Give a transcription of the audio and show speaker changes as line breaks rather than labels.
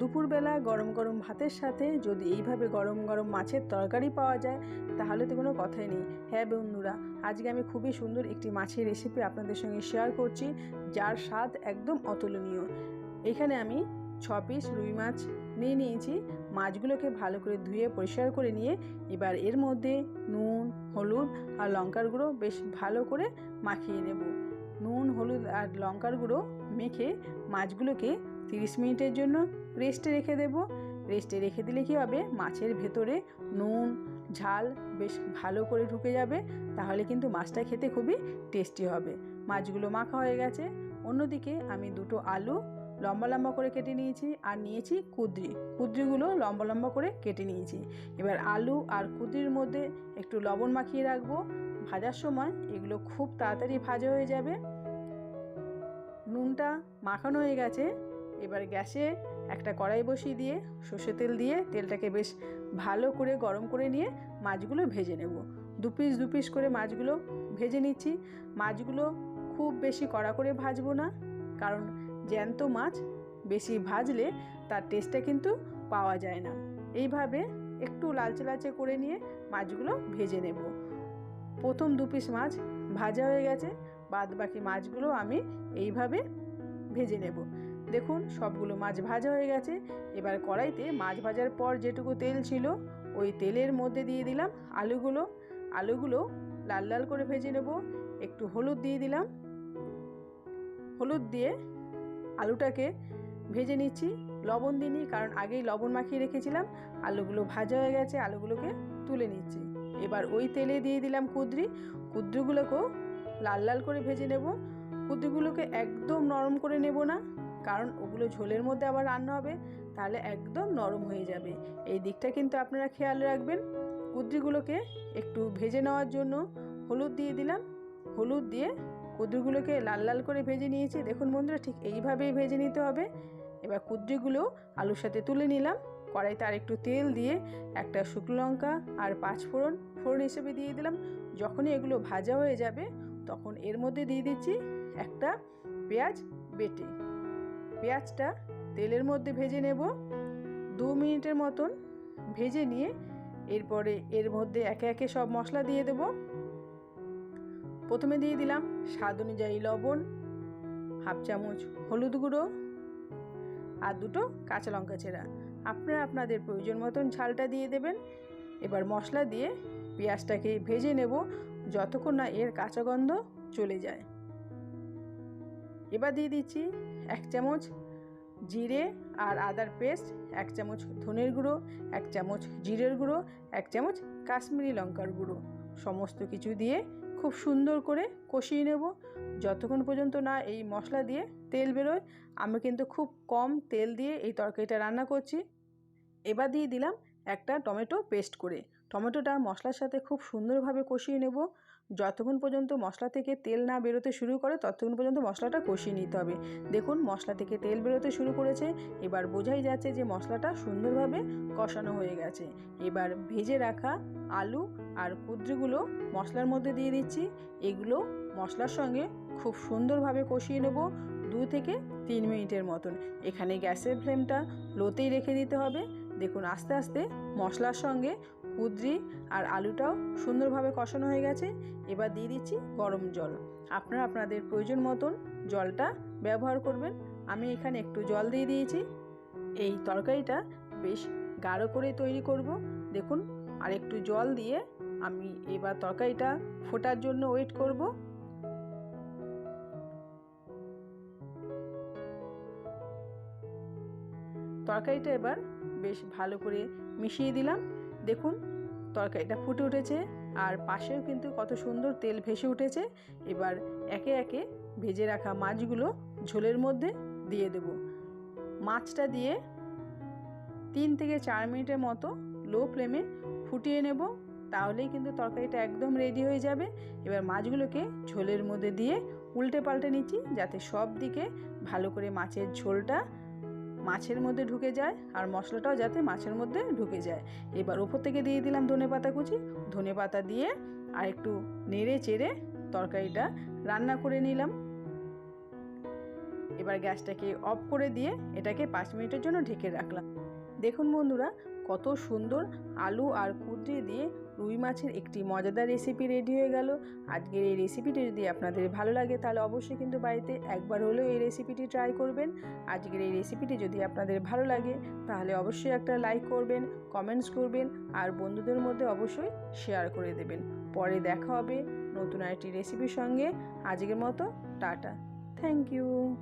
দুপুরবেলা গরম গরম ভাতের সাথে যদি এইভাবে গরম গরম মাছের তরকারি পাওয়া যায়, তাহলে তো কোনো কথাই নেই। হ্যাঁ বন্ধুরা, আজকে আমি খুবই সুন্দর একটি মাছের রেসিপি আপনাদের সঙ্গে শেয়ার করছি, যার স্বাদ একদম অতুলনীয়। এখানে আমি ছ পিস রুই মাছ নিয়ে নিয়েছি। মাছগুলোকে ভালো করে ধুয়ে পরিষ্কার করে নিয়ে, এবার এর মধ্যে নুন, হলুদ আর লঙ্কার গুঁড়ো বেশ ভালো করে মাখিয়ে নেব। নুন, হলুদ আর লঙ্কার গুঁড়ো মেখে মাছগুলোকে তিরিশ মিনিটের জন্য রেস্টে রেখে দেব। রেস্টে রেখে দিলে কী হবে? মাছের ভেতরে নুন, ঝাল বেশ ভালো করে ঢুকে যাবে। তাহলে কিন্তু মাছটা খেতে খুবই টেস্টি হবে। মাছগুলো মাখা হয়ে গেছে। অন্যদিকে আমি দুটো আলু লম্বা লম্বা করে কেটে নিয়েছি আর নিয়েছি কুদ্রি। কুদ্রিগুলো লম্বা লম্বা করে কেটে নিয়েছি। এবার আলু আর কুদ্রির মধ্যে একটু লবণ মাখিয়ে রাখব। ভাজার সময় এগুলো খুব তাড়াতাড়ি ভাজা হয়ে যাবে। নুনটা মাখানো হয়ে গেছে। এবার গ্যাসে একটা কড়াই বসিয়ে দিয়ে সর্ষে তেল দিয়ে তেলটাকে বেশ ভালো করে গরম করে নিয়ে মাছগুলো ভেজে নেব। দু পিস দু পিস করে মাছগুলো ভেজে নিচ্ছি। মাছগুলো খুব বেশি কড়া করে ভাজবো না, কারণ জ্যান্ত মাছ বেশি ভাজলে তার টেস্টটা কিন্তু পাওয়া যায় না। এইভাবে একটু লালচে লালচে করে নিয়ে মাছগুলো ভেজে নেব। প্রথম দু পিস মাছ ভাজা হয়ে গেছে বাদ বাকি মাছগুলো আমি এইভাবে ভেজে নেব। দেখুন, সবগুলো মাছ ভাজা হয়ে গেছে। এবার কড়াইতে মাছ ভাজার পর যেটুকু তেল ছিল, ওই তেলের মধ্যে দিয়ে দিলাম আলুগুলো। আলুগুলো লাল লাল করে ভেজে নেব। একটু হলুদ দিয়ে দিলাম। হলুদ দিয়ে আলুটাকে ভেজে নিচ্ছি। লবণ দিইনি, কারণ আগেই লবণ মাখিয়ে রেখেছিলাম। আলুগুলো ভাজা হয়ে গেছে, আলুগুলোকে তুলে নিচ্ছি। এবার ওই তেলে দিয়ে দিলাম কুদ্রি। কুদ্রিগুলোকেও লাল লাল করে ভেজে নেব। কুদ্রিগুলোকে একদম নরম করে নেব না। কারণ ওগুলো ঝোলের মধ্যে আবার রান্না হবে, তাহলে একদম নরম হয়ে যাবে। এই দিকটা কিন্তু আপনারা খেয়াল রাখবেন। কুদ্রিগুলোকে একটু ভেজে নেওয়ার জন্য হলুদ দিয়ে দিলাম। হলুদ দিয়ে কুদ্রিগুলোকে লাল লাল করে ভেজে নিয়েছি। দেখুন বন্ধুরা, ঠিক এইভাবেই ভেজে নিতে হবে। এবার কুদ্রিগুলো আলুর সাথে তুলে নিলাম। কড়াইতে আর একটু তেল দিয়ে একটা শুকনো লঙ্কা আর পাঁচ ফোড়ন ফোড়ন হিসেবে দিয়ে দিলাম। যখনই এগুলো ভাজা হয়ে যাবে, তখন এর মধ্যে দিয়ে দিচ্ছি একটা পেঁয়াজ বেটে। পেঁয়াজটা তেলের মধ্যে ভেজে নেব। দু মিনিটের মতন ভেজে নিয়ে এরপরে এর মধ্যে একে একে সব মশলা দিয়ে দেব। প্রথমে দিয়ে দিলাম স্বাদ অনুযায়ী লবণ, হাফ চামচ হলুদ গুঁড়ো আর দুটো কাঁচা লঙ্কা চেরা। আপনারা আপনাদের প্রয়োজন মতন ঝালটা দিয়ে দেবেন। এবার মশলা দিয়ে পেঁয়াজটাকে ভেজে নেব যতক্ষণ না এর কাঁচা গন্ধ চলে যায়। এবার দিয়ে দিচ্ছি এক চামচ জিরে আর আদার পেস্ট, এক চামচ ধনের গুঁড়ো, এক চামচ জিরের গুঁড়ো, এক চামচ কাশ্মীরি লঙ্কার গুঁড়ো। সমস্ত কিছু দিয়ে খুব সুন্দর করে কষিয়ে নেব। যতক্ষণ পর্যন্ত না এই মশলা দিয়ে তেল বেরোয়, আমি কিন্তু খুব কম তেল দিয়ে এই তরকারিটা রান্না করছি। এবার দিয়ে দিলাম একটা টমেটো পেস্ট করে। টমেটোটা মশলার সাথে খুব সুন্দরভাবে কষিয়ে নেব। যতক্ষণ পর্যন্ত মশলা থেকে তেল না বেরোতে শুরু করে, ততক্ষণ পর্যন্ত মশলাটা কষিয়ে নিতে হবে। দেখুন, মশলা থেকে তেল বেরোতে শুরু করেছে। এবার বোঝাই যাচ্ছে যে মশলাটা সুন্দরভাবে কষানো হয়ে গেছে। এবার ভেজে রাখা আলু আর কুদ্রিগুলো মশলার মধ্যে দিয়ে দিচ্ছি। এগুলো মশলার সঙ্গে খুব সুন্দরভাবে কষিয়ে নেব দু থেকে তিন মিনিটের মতন। এখানে গ্যাসের ফ্লেমটা লোতেই রেখে দিতে হবে। দেখুন, আস্তে আস্তে মশলার সঙ্গে কুদ্রি আর আলুটাও সুন্দরভাবে কষানো হয়ে গেছে। এবার দিয়ে দিচ্ছি গরম জল। আপনারা আপনাদের প্রয়োজন মতন জলটা ব্যবহার করবেন। আমি এখানে একটু জল দিয়ে দিয়েছি। এই তরকারিটা বেশ গাঢ় করে তৈরি করব। দেখুন, আর একটু জল দিয়ে আমি এবার তরকারিটা ফোটার জন্য ওয়েট করব। তরকারিটা এবার বেশ ভালো করে মিশিয়ে দিলাম। দেখুন, তরকারিটা ফুটে উঠেছে আর পাশেও কিন্তু কত সুন্দর তেল ভেসে উঠেছে। এবার একে একে ভেজে রাখা মাছগুলো ঝোলের মধ্যে দিয়ে দেব। মাছটা দিয়ে তিন থেকে চার মিনিটের মতো লো ফ্লেমে ফুটিয়ে নেব, তাহলেই কিন্তু তরকারিটা একদম রেডি হয়ে যাবে। এবার মাছগুলোকে ঝোলের মধ্যে দিয়ে উল্টে পাল্টে নিচ্ছি, যাতে সব দিকে ভালো করে মাছের ঝোলটা মাছের মধ্যে ঢুকে যায় আর মশলাটাও যাতে মাছের মধ্যে ঢুকে যায়। এবার ওপর থেকে দিয়ে দিলাম ধনে পাতা কুচি। ধনে পাতা দিয়ে আর একটু নেড়ে চেড়ে তরকারিটা রান্না করে নিলাম। এবার গ্যাসটাকে অফ করে দিয়ে এটাকে পাঁচ মিনিটের জন্য ঢেকে রাখলাম। দেখুন বন্ধুরা কত সুন্দর আলু আর কুদ্রি দিয়ে রুই মাছের একটি মজাদার রেসিপি রেডি হয়ে গেল। আজকের এই রেসিপিটি যদি আপনাদের ভালো লাগে, তাহলে অবশ্যই কিন্তু বাড়িতে একবার হলেও এই রেসিপিটি ট্রাই করবেন। আজকের এই রেসিপিটি যদি আপনাদের ভালো লাগে, তাহলে অবশ্যই একটা লাইক করবেন কমেন্টস করবেন, আর বন্ধুদের মধ্যে অবশ্যই শেয়ার করে দেবেন। পরে দেখা হবে নতুন একটি রেসিপির সঙ্গে। আজকের মতো, টাটা। Thank you